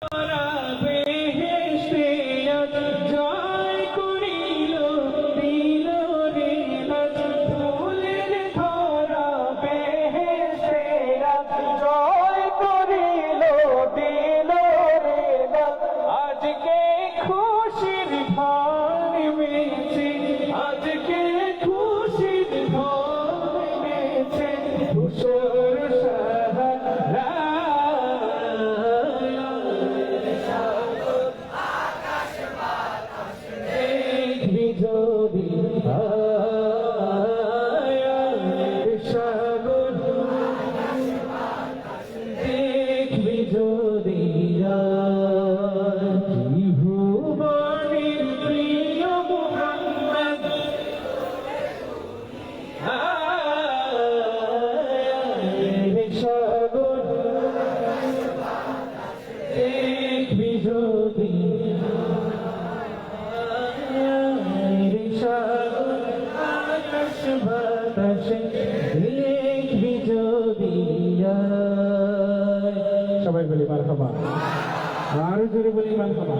Para Krishna বাতাসে লিখবি যদি সবাই বলি মার খাবা আর জোরে বলি মার খাবা